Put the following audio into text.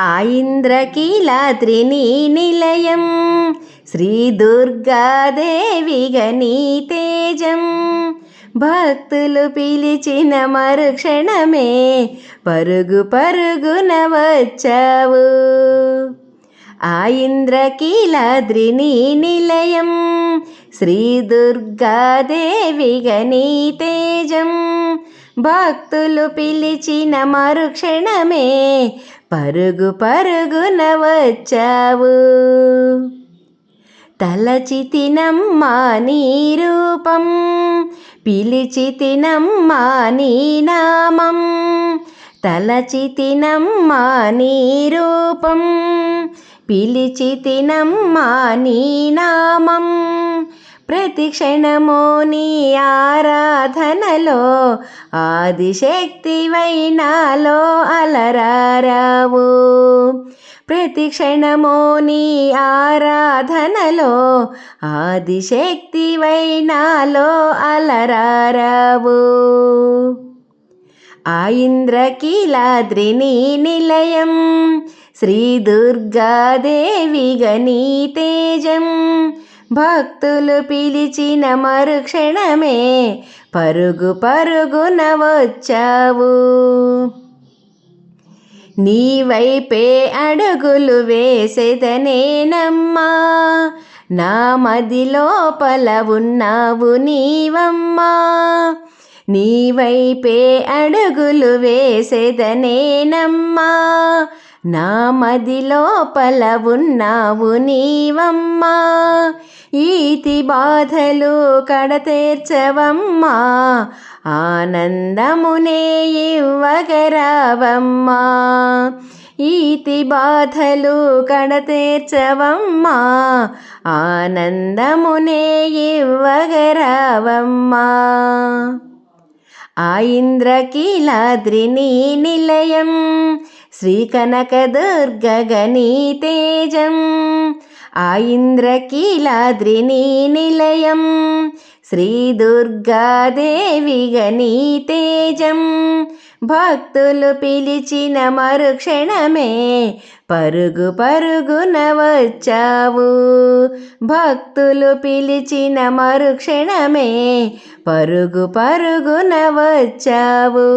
ఆ ఇంద్రకీలాద్రిని నిలయం శ్రీ దుర్గాదేవిగా నీ తేజం భక్తులు పిలిచిన మరుక్షణమే పరుగు పరుగున వచ్చావు. ఆ ఇంద్రకీలాద్రిని నిలయం శ్రీ దుర్గాదేవిగా నీ తేజం భక్తులు పిలిచిన మరుక్షణమే పరుగు పరుగున వచ్చావు. తలచితినమ్మా నీ రూపం పిలిచితినమ్మా నీ నామం. తలచితినమ్మా నీ రూపం పిలిచితినమ్మా నీ నామం. ప్రతి క్షణమో నీ ఆరాధనలో ఆదిశక్తివై నాలో అలరారావు. ప్రతి క్షణమో నీ ఆరాధనలో ఆదిశక్తివై నాలో అలరారావు. ఆ ఇంద్రకీలాద్రిని నిలయం శ్రీ దుర్గాదేవిగా నీ తేజం భక్తులు పిలిచిన మరుక్షణమే పరుగు పరుగున వచ్చావు. నీ వైపే అడుగులు వేసేదనేనమ్మా నా మది లోపల ఉన్నావు నీవమ్మా. నీ వైపే అడుగులు వేసేదనేనమ్మా నా మది లోపల ఉన్నావు నీవమ్మా. ఈతి బాధలు కడతీర్చవమ్మా. ఆనందమునే ఇవ్వగరావమ్మా. ఈతి బాధలు కడతీర్చవమ్మా. ఆనందమునే ఇవ్వగరావమ్మా. ఆ ఇంద్రకీలాద్రిని ఆ ఇంద్రకీలాద్రిని నిలయం. శ్రీ దుర్గాదేవిగని తేజం భక్తులు పిలిచిన మరుక్షణమే పరుగు పరుగున వచ్చావు భక్తులు పిలిచిన మరుక్షణమే పరుగు పరుగున వచ్చావు